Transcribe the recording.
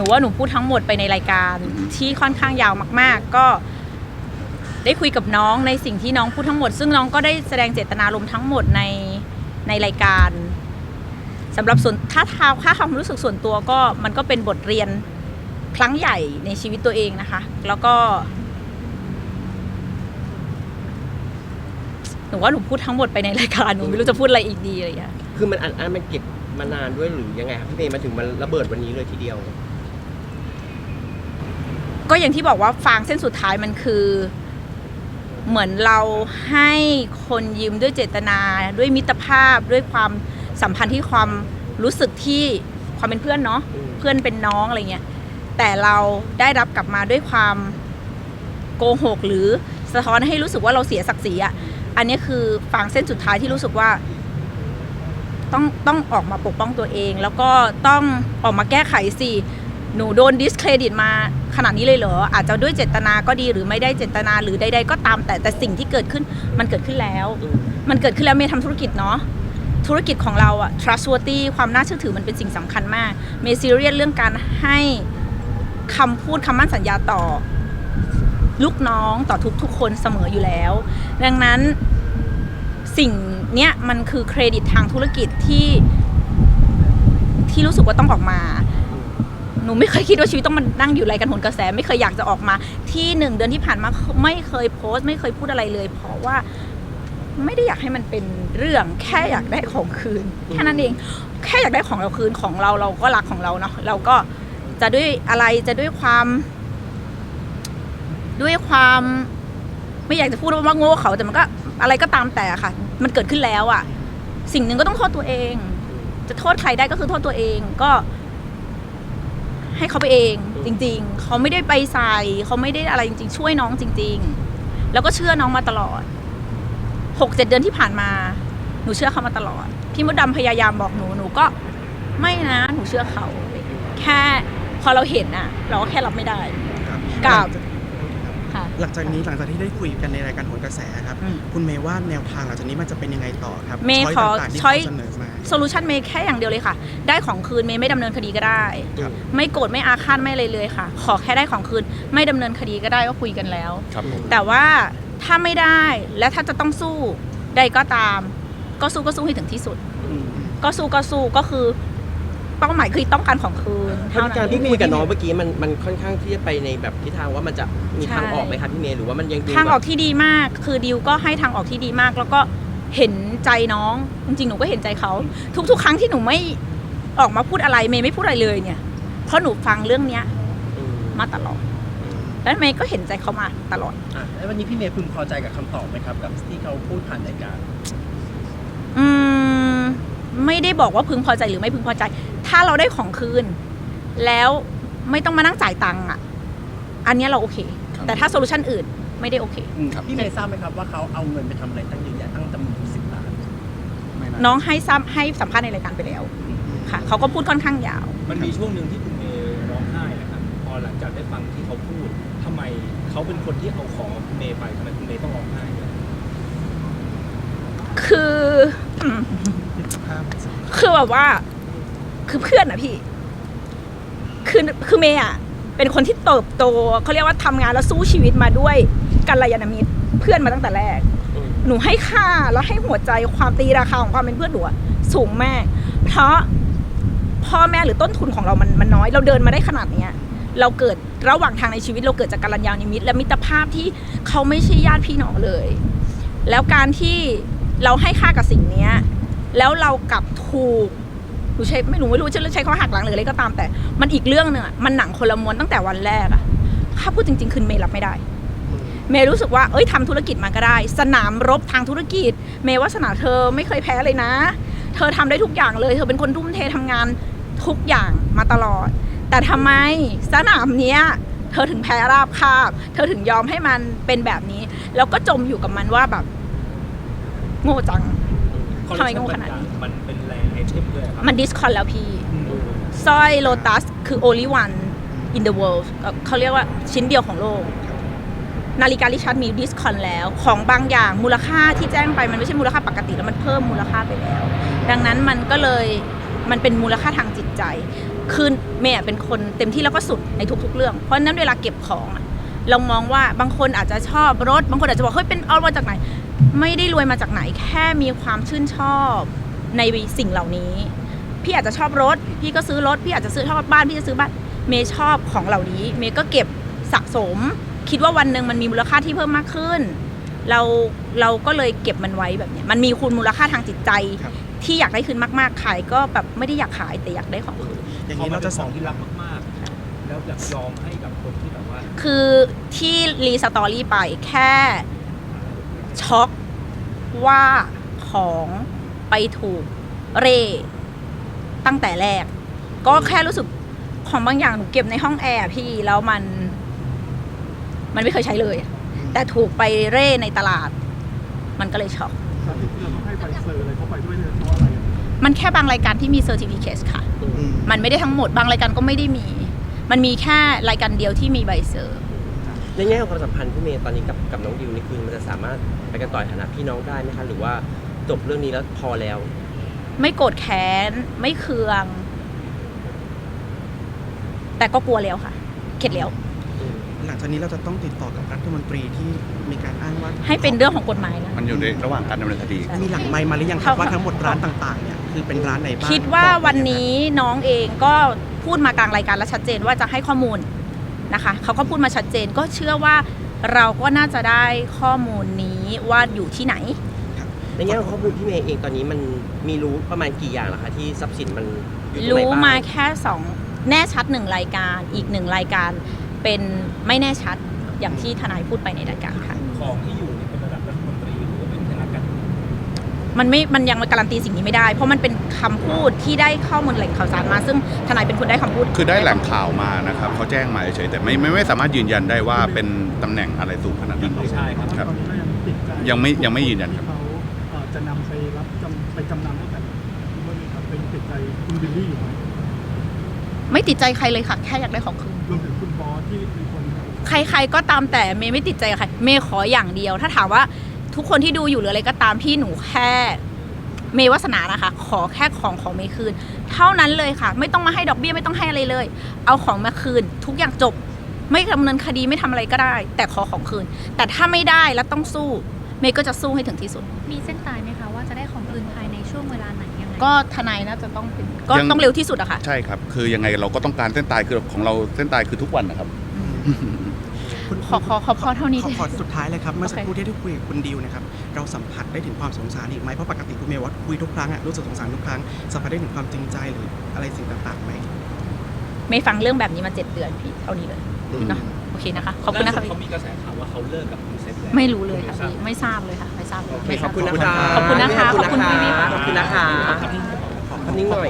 นูว่าหนูพูดทั้งหมดไปในรายการที่ค่อนข้างยาวมาก ๆ ก็ได้คุยกับน้องในสิ่งที่น้องพูดทั้งหมด ซึ่งน้องก็ได้แสดงเจตนารมณ์ทั้งหมดในในรายการสำหรับส่วนถ้าทาค่าความรู้สึกส่วนตัวก็มันก็เป็นบทเรียนครั้งใหญ่ในชีวิตตัวเองนะคะ แล้วก็หนูว่าหนูพูดทั้งหมดไปในรายการหนูไม่รู้จะพูดอะไรอีกดีอะไรอย่างเงี้ย คือมันอันอันมันเก็บมานานด้วยหรือยังไงครับพี่เมย์มาถึงมันระเบิดวันนี้เลยทีเดียว ก็อย่างที่บอกว่าฟางเส้นสุดท้ายมันคือ เหมือนเราให้คนยืมด้วยเจตนา ด้วยมิตรภาพด้วยความสัมพันธ์ที่ความรู้สึกที่ความเป็นเพื่อนเนาะเพื่อนเป็นน้องอะไรเงี้ยแต่เราได้รับกลับมาด้วยความโกหกหรือสะท้อนให้รู้สึกว่าเราเสียศักดิ์ศรีอะอันนี้คือฟางเส้นสุดท้ายที่รู้สึกว่า ต้องต้องออกมาปกป้องตัวเอง แล้วก็ต้องออกมาแก้ไขสิหนูโดนดิสเครดิตมา นาดนี้เลยเหรออาจจะด้วยเจตนาก็ดีหรือไม่ได้เจตนาหรือใดๆก็ตามแต่แต่สิ่งที่เกิดขึ้นมันเกิดขึ้นแล้วอืมมันเกิดขึ้นแล้วเมย์ทำธุรกิจเนาะธุรกิจของเราอะ trustworthy ความน่าเชื่อถือมันเป็นสิ่งสำคัญมาก เมย์ซีเรียสเรื่องการให้คำพูดคำมั่นสัญญาต่อ ลูกน้องต่อทุกๆคนเสมออยู่แล้ว ดังนั้นสิ่งเนี้ยมันคือเครดิตทางธุรกิจที่ที่รู้สึกว่าต้องออกมาห นูไม่เคยคิดว่าชีวิตต้องมานั่งอยู่รายการโหนกระแส ไม่เคยอยากจะออกมา ที่หนึ่งเดือนที่ผ่านมาไม่เคยโพสต์ ไม่เคยพูดอะไรเลย เพราะว่าไม่ได้อยากให้มันเป็นเรื่องแค่อยากได้ของคืนแค่นั้นเอง แค่อยากได้ของเราคืนของเราเราก็รักของเราเนาะเราก็จะด้วยอะไรจะด้วยความ ด้วยความไม่อยากจะพูดว่าโง่เขาแต่มันก็อะไรก็ตามแต่ค่ะ มันเกิดขึ้นแล้วอะ่ะสิ่งหนึ่งก็ต้องโทษตัวเอง จะโทษใครได้ก็คือโทษตัวเองก็ ให้เขาไปเองจริง ๆ เขาไม่ได้ไปใส่เขาไม่ได้อะไรจริง ๆ ช่วยน้องจริง ๆ แล้วก็เชื่อน้องมาตลอดหกเจ็ดเดือนที่ผ่านมา หนูเชื่อเขามาตลอด พี่มดดำพยายามบอกหนูหนูก็ไม่นะ หนูเชื่อเขา แค่พอเราเห็นอะเราก็แค่รับไม่ได้ครับกับค่ะ หลังจากนี้หลังจากที่ได้คุยกันในรายการโหนกระแสครับ อืม คุณเมย์ว่าแนวทางหลังจากนี้มันจะเป็นยังไงต่อครับเมย์ช้ยขอต่างๆที่ช้อย เขาเสนอมา โซลูชันเมย์แค่อย่างเดียวเลยค่ะ ได้ของคืนเมย์ไม่ดำเนินคดีก็ได้ ครับ ไม่โกรธไม่อาฆาตไม่อะไรเลยค่ะ ขอแค่ได้ของคืน ไม่ดำเนินคดีก็ได้ก็คุยกันแล้ว ครับผม แต่ว่าถ้าไม่ได้และถ้าจะต้องสู้ใดก็ตาม ก็สู้ก็สู้ให้ถึงที่สุด อืมก็สู้ก็สู้ก็คือ เป้าหมายคือต้องการของคืนเพราะเท่าการนั้นที่คุยกับน้องเมื่อกี้มันมันค่อนข้างที่จะไปในแบบทิศทางว่ามันจะมีใช่ทางออกไหมครับพี่เมย์หรือว่ามันยังดูทางออกแบบที่ดีมาก คือดิวก็ให้ทางออกที่ดีมาก แล้วก็เห็นใจน้องจริงๆหนูก็เห็นใจเขาทุก ๆ ครั้งที่หนูไม่ออกมาพูดอะไรเมย์ไม่พูดอะไรเลยเนี่ย เพราะหนูฟังเรื่องเนี้ยอืมมาตลอดแล้วเมย์ก็เห็นใจเขามาตลอดอะแล้ววันนี้พี่เมย์พึงพอใจกับคำตอบไหมครับ กับที่เขาพูดผ่านรายการ อืม ไม่ได้บอกว่าพึงพอใจหรือไม่พึงพอใจ ถ้าเราได้ของคืน แล้วไม่ต้องมานั่งจ่ายตังค์อะ อันเนี้ยเราโอเค ครับ แต่ถ้าโซลูชันอื่นไม่ได้โอเคครับพี่เมย์ทราบไหมครับว่าเขาเอาเงินไปทำอะไรตั้งเยอะแยะตั้งจำนวนสิบล้าน ไม่นะน้องให้ซ้ำให้สัมภาษณ์ในรายการไปแล้วค่ะเขาก็พูดค่อนข้างยาว มันมีช่วงหนึ่งที่คุณเมย์ร้องไห้นะครับพอหลังจากได้ฟังที่เขาพูดทำไมเขาเป็นคนที่เอาของคุณเมย์ไปทำไมคุณเมย์ต้องร้องไห้ด้วยคืออืมคือแบบว่า คือเพื่อนอะพี่ คือคือเมย์อะเป็นคนที่เติบโตเขาเรียกว่าทำงานแล้วสู้ชีวิตมาด้วยกัลยาณมิตรเพื่อนมาตั้งแต่แรกอืมหนูให้ค่าแล้วให้หัวใจความตีราคาของความเป็นเพื่อนหนูอะสูงมาก เพราะพ่อแม่หรือต้นทุนของเรามันมันน้อย เราเดินมาได้ขนาดเนี้ยเราเกิดระหว่างทางในชีวิตเราเกิดจากกัลยาณมิตร และมิตรภาพที่เขาไม่ใช่ญาติพี่น้องเลย แล้วการที่เราให้ค่ากับสิ่งเนี้ยแล้วเรากลับถูก หนูใช้ไม่หนูไม่รู้จะใช้ข้อหักหลังหรืออะไรก็ตามแต่ มันอีกเรื่องหนึ่งอะมันหนังคนละม้วนตั้งแต่วันแรกอะถ้าพูดจริง ๆ คือเมย์รับไม่ได้ เมย์รู้สึกว่า เอ้ยทำธุรกิจมาก็ได้ สนามรบทางธุรกิจ เมย์ว่าสนาเธอไม่เคยแพ้เลยนะ เธอทำได้ทุกอย่างเลย เธอเป็นคนทุ่มเททำงานทุกอย่างมาตลอด แต่ทำไมสนามเนี้ยเธอถึงแพ้ราบคาบ เธอถึงยอมให้มันเป็นแบบนี้ แล้วก็จมอยู่กับมันว่าแบบ โง่จัง ทำไมโง่ขนาดนี้มันเป็นแรงไอเทมด้วยครับมันดิสคอนแล้วพี่อืมสร้อยโลตัสคือ only one in the world เอ่อเขาเรียกว่าชิ้นเดียวของโลก นาฬิกาลิชัดมีดิสคอนแล้ว ของบางอย่างมูลค่าที่แจ้งไปมันไม่ใช่มูลค่าปกติแล้วมันเพิ่มมูลค่าไปแล้ว ดังนั้นมันก็เลยมันเป็นมูลค่าทางจิตใจ คือเมย์อะเป็นคนเต็มที่แล้วก็สุดในทุกๆ เรื่อง เพราะฉะนั้นเวลาเก็บของอะเรามองว่าบางคนอาจจะชอบรถ บางคนอาจจะบอกเฮ้ยเป็นเอามาจากไหน ไม่ได้รวยมาจากไหนแค่มีความชื่นชอบในสิ่งเหล่านี้ พี่อาจจะชอบรถ พี่ก็ซื้อรถ พี่อาจจะซื้อชอบบ้าน พี่จะซื้อบ้าน เมย์ชอบของเหล่านี้ เมย์ก็เก็บสะสม คิดว่าวันหนึ่งมันมีมูลค่าที่เพิ่มมากขึ้น เราเราก็เลยเก็บมันไว้แบบเนี้ยมันมีคุณมูลค่าทางจิตใจ ครับ ที่อยากได้คืนมากๆขายก็แบบไม่ได้อยากขายแต่อยากได้ของคืน อย่างพอนี้มัเรานจะเป็นสขอองงที่รักมากๆ แล้วอยากยอมให้กับคนที่แบบว่า คือที่รีสตอรี่ไปแค่ ช็อกว่าของไปถูกเร่ตั้งแต่แรก ก็แค่รู้สึกของบางอย่างหนูเก็บในห้องแอร์พี่แล้วมัน มันไม่เคยใช้เลย แต่ถูกไปเร่ในตลาด มันก็เลยช็อกสาเหตุที่เราต้องให้ใบเซอร์อะไรเข้าไปด้วยเนี่ยเพราะอะไรอะมันแค่บางรายการที่มีเซอร์ติฟิเคค่ะอืมมันไม่ได้ทั้งหมดบางรายการก็ไม่ได้มี มันมีแค่รายการเดียวที่มีใบเซอร์ ในแง่ของความสัมพันธ์พี่เมย์ตอนนี้กับกับน้องดิวนี่คือมันจะสามารถไปกันต่อในฐานะพี่น้องได้ไหมคะหรือว่าจบเรื่องนี้แล้วพอแล้ว ไม่โกรธแค้น ไม่เคือง แต่ก็กลัวแล้วค่ะ เข็ดแล้ว หลังจากนี้เราจะต้องติดต่อกับรัฐมนตรีที่มีการอ้างว่าให้เป็นเรื่องของกฎหมายนะ มันอยู่ในระหว่างการดำเนินคดี มีหลังไมค์มาหรือยังครับเขาว่าทั้งหมดร้านต่างๆเนี่ยคือเป็นร้านไหนบ้างคิดว่าบอกหน่อยวันนี้น้องเองก็พูดมากลางรายการและชัดเจนว่าจะให้ข้อมูล นะคะเขาก็พูดมาชัดเจนก็เชื่อว่าเราก็น่าจะได้ข้อมูลนี้ว่าอยู่ที่ไหน ในแง่ของข้อมูลพี่เมย์เองตอนนี้มันมีรู้ประมาณกี่อย่างล่ะคะที่ทรัพย์สินมันอยู่ตรงไหนรู้บ้างมาแค่สองแน่ชัดหนึ่งรายการ อีกหนึ่งรายการเป็นไม่แน่ชัดอย่างที่ทนายพูดไปในรายการค่ะ ของที่อยู่ มันไม่ มันยังมาการันตีสิ่งนี้ไม่ได้ เพราะมันเป็นคำพูดที่ได้ข้อมูลแหล่งข่าวสารมา ซึ่งทนายเป็นคนได้คำพูด คือได้แหล่งข่าวมานะครับเขาแจ้งมาเฉยๆแต่ไม่ไม่ไม่สามารถยืนยันได้ว่าเป็นตำแหน่งอะไรสูงขนาดนั้นไม่ใช่ครับครับตอนนี้ก็ยังติดใจยังไม่ยังไม่ยืนยันครับ ที่เขาเอ่อจะนำไปรับจำไปจำนำตั้งแต่ที่ว่านี่ครับเป็นติดใจคุณบิลลี่อยู่ไหมไม่ติดใจใครเลยค่ะ แค่อยากได้ของคืน รวมถึงคุณบอสที่เป็นคน ใครๆก็ตามแต่เมย์ไม่ติดใจกับใครเมย์ขออย่างเดียว ถ้าถามว่า ทุกคนที่ดูอยู่หรืออะไรก็ตามพี่หนูแค่เมย์วาสนานะคะ ขอแค่ของของเมย์คืน เท่านั้นเลยค่ะ ไม่ต้องมาให้ดอกเบี้ยไม่ต้องให้อะไรเลย เอาของมาคืน ทุกอย่างจบ ไม่ดำเนินคดีไม่ทำอะไรก็ได้ แต่ขอของคืน แต่ถ้าไม่ได้แล้วต้องสู้ เมย์ก็จะสู้ให้ถึงที่สุด มีเส้นตายไหมคะว่าจะได้ของคืนภายในช่วงเวลาไหนยังไงก็ทนายน่าจะต้องเป็นก็ยัง ต้องเร็วที่สุดอะค่ะ ใช่ครับ คือยังไงเราก็ต้องการเส้นตายคือของเราเส้นตายคือทุกวันนะครับคุณ ขอขอขอพอเท่านี้ขอดิขอสุดท้ายเลยครับ เมื่อสักโอเคครู่ที่ได้คุยกับคุณดิวนะครับ เราสัมผัสได้ถึงความสงสารอีกไหมเพราะปกติคุณเมย์ว่าคุยทุกครั้งอะรู้สึกสงสารทุกครั้ง สัมผัสได้ถึงความจริงใจหรืออะไรสิ่งต่างๆไหมไม่ฟังเรื่องแบบนี้มาเจ็ดเดือนพี่เท่านี้เลยเนาะโอเคนะคะ ขอบคุณนะคะล่าสุดพี่เขามีกระแสข่าวว่าเขาเลิกกับคุณเซฟแล้วไม่รู้เลยค่ะพี่ไม่ทราบเลยค่ะไม่ทราบเลยโอเคไม่ขทราอบคุณนะคะขอบคุณนะคะขอบคุณพี่วิขอบคุณนะคะขอบคุณหน่อย